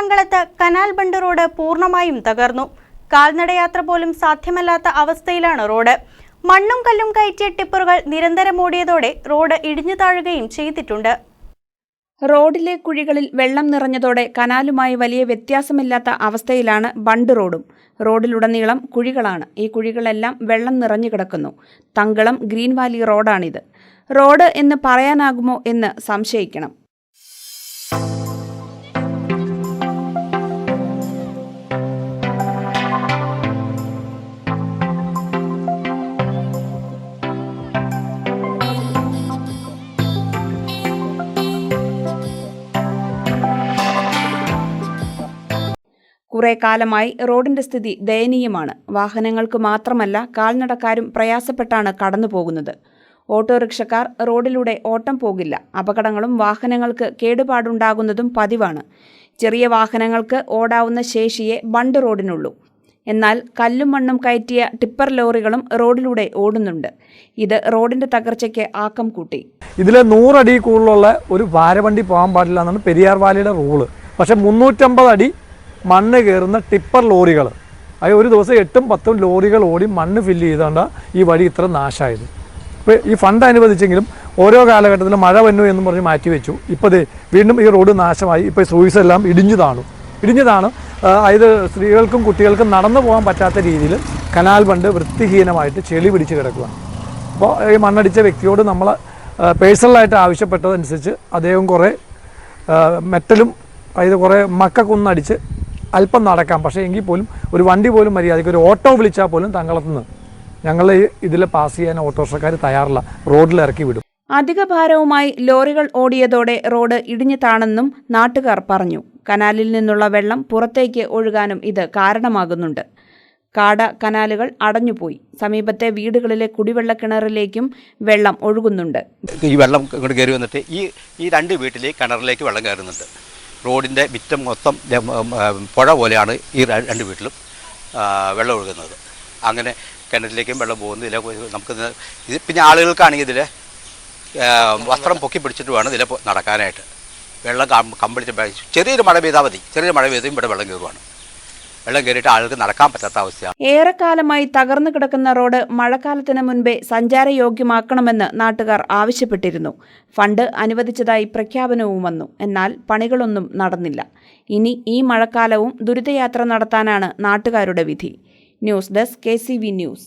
തങ്കളത്ത് canal bund road പൂർണമായും തകർന്നു. കാൽനടയാത്ര പോലും സാധ്യമല്ലാത്ത അവസ്ഥയിലാണ് റോഡ്. മണ്ണും കല്ലും കയറ്റിയ ടിപ്പറുകൾ നിരന്തരം ഓടിയതോടെ റോഡ് ഇടിഞ്ഞു താഴുകയും ചെയ്തിട്ടുണ്ട്. റോഡിലെ കുഴികളിൽ വെള്ളം നിറഞ്ഞതോടെ കനാലുമായി വലിയ വ്യത്യാസമില്ലാത്ത അവസ്ഥയിലാണ് ബണ്ട് റോഡും. റോഡിലുടനീളം കുഴികളാണ്. ഈ കുഴികളെല്ലാം വെള്ളം നിറഞ്ഞു കിടക്കുന്നു. തങ്കളം ഗ്രീൻ വാലി റോഡാണിത്. റോഡ് എന്ന് പറയാനാകുമോ എന്ന് സംശയിക്കണം. കുറെ കാലമായി റോഡിന്റെ സ്ഥിതി ദയനീയമാണ്. വാഹനങ്ങൾക്ക് മാത്രമല്ല കാൽനടക്കാരും പ്രയാസപ്പെട്ടാണ് കടന്നുപോകുന്നത്. ഓട്ടോറിക്ഷക്കാർ റോഡിലൂടെ ഓട്ടം പോകില്ല. അപകടങ്ങളും വാഹനങ്ങൾക്ക് കേടുപാടുണ്ടാകുന്നതും പതിവാണ്. ചെറിയ വാഹനങ്ങൾക്ക് ഓടാവുന്ന ശേഷിയെ ബണ്ട് റോഡിനുള്ളൂ. എന്നാൽ കല്ലും മണ്ണും കയറ്റിയ ടിപ്പർ ലോറികളും റോഡിലൂടെ ഓടുന്നുണ്ട്. ഇത് റോഡിന്റെ തകർച്ചയ്ക്ക് ആക്കം കൂട്ടി. ഇതിൽ നൂറടി കൂടുതലുള്ള ഒരു വാരവണ്ടി പോകാൻ പാടില്ല എന്നാണ് പെരിയാർ വാലിയുടെ റൂൾ. പക്ഷെ മുന്നൂറ്റമ്പത് അടി മണ്ണ് കയറുന്ന ടിപ്പർ ലോറികൾ. അത് ഒരു ദിവസം എട്ടും പത്തും ലോറികൾ ഓടി മണ്ണ് ഫില്ല് ചെയ്തുകൊണ്ട് ഈ വഴി ഇത്ര നാശമായത് ഇപ്പോൾ ഈ ഫണ്ട് അനുവദിച്ചെങ്കിലും ഓരോ കാലഘട്ടത്തിലും മഴ വന്നു എന്ന് പറഞ്ഞ് മാറ്റി വെച്ചു. ഇപ്പോൾ വീണ്ടും ഈ റോഡ് നാശമായി. ഇപ്പോൾ സൂയിസ് എല്ലാം ഇടിഞ്ഞു താണു. ഇടിഞ്ഞു താണു. ആ, സ്ത്രീകൾക്കും കുട്ടികൾക്കും നടന്നു പോകാൻ പറ്റാത്ത രീതിയിൽ കനാൽ ബണ്ട് വൃത്തിഹീനമായിട്ട് ചെളി പിടിച്ച് കിടക്കുകയാണ് അപ്പോൾ ഈ മണ്ണടിച്ച വ്യക്തിയോട് നമ്മൾ പേഴ്സണലായിട്ട് ആവശ്യപ്പെട്ടതനുസരിച്ച് അദ്ദേഹം കുറേ മെറ്റലും അതായത് കുറേ മക്കൊന്നടിച്ച് അല്പം നടക്കാം. പക്ഷേ എങ്കിൽ പോലും ഒരു വണ്ടി പോലും മര്യാദയ്ക്ക് ഒരു ഓട്ടോ വിളിച്ചാൽ പോലും തങ്ങളത്തുനിന്ന് ഞങ്ങൾ ഇതിൽ പാസ് ചെയ്യാൻ ഓട്ടോറിക്ഷക്കാർ തയ്യാറില്ല. റോഡിൽ ഇറക്കി വിടും. അധിക ഭാരവുമായി ലോറികൾ ഓടിയതോടെ റോഡ് ഇടിഞ്ഞു താണെന്നും നാട്ടുകാർ പറഞ്ഞു. കനാലിൽ നിന്നുള്ള വെള്ളം പുറത്തേക്ക് ഒഴുകാനും ഇത് കാരണമാകുന്നുണ്ട്. കാട കനാലുകൾ അടഞ്ഞുപോയി. സമീപത്തെ വീടുകളിലെ കുടിവെള്ള കിണറിലേക്കും വെള്ളം ഒഴുകുന്നുണ്ട്. ഈ വെള്ളം ഇങ്ങോട്ട് കയറി വന്നിട്ട് ഈ ഈ രണ്ട് വീട്ടിലെ കിണറിലേക്ക് വെള്ളം കയറുന്നുണ്ട്. റോഡിന്റെ മിറ്റം മൊത്തം പുഴ പോലെയാണ് ഈ രണ്ട് വീട്ടിലും വെള്ളം ഒഴുകുന്നത്. അങ്ങനെ കിണറ്റിലേക്കും വെള്ളം പോകുന്നു. ഇതിലെ നമുക്ക് ഇത് പിന്നെ ആളുകൾക്കാണെങ്കിൽ ഇതിൽ വസ്ത്രം പൊക്കി പിടിച്ചിട്ട് വേണം ഇതിലെ നടക്കാനായിട്ട്. വെള്ളം കമ്പിളിച്ച് ചെറിയൊരു മഴ പെയ്താൽ മതി. ചെറിയൊരു മഴ പെയ്തും ഇവിടെ വെള്ളം കയറുവാണ്. വെള്ളം കയറിയിട്ട് ആളുകൾക്ക് നടക്കാൻ പറ്റാത്ത അവസ്ഥയാണ്. ഏറെക്കാലമായി തകർന്നു കിടക്കുന്ന റോഡ് മഴക്കാലത്തിന് മുൻപേ സഞ്ചാരയോഗ്യമാക്കണമെന്ന് നാട്ടുകാർ ആവശ്യപ്പെട്ടിരുന്നു. ഫണ്ട് അനുവദിച്ചതായി പ്രഖ്യാപനവും വന്നു. എന്നാൽ പണികളൊന്നും നടന്നില്ല. ഇനി ഈ മഴക്കാലവും ദുരിതയാത്ര നടത്താനാണ് നാട്ടുകാരുടെ വിധി. News desk K news.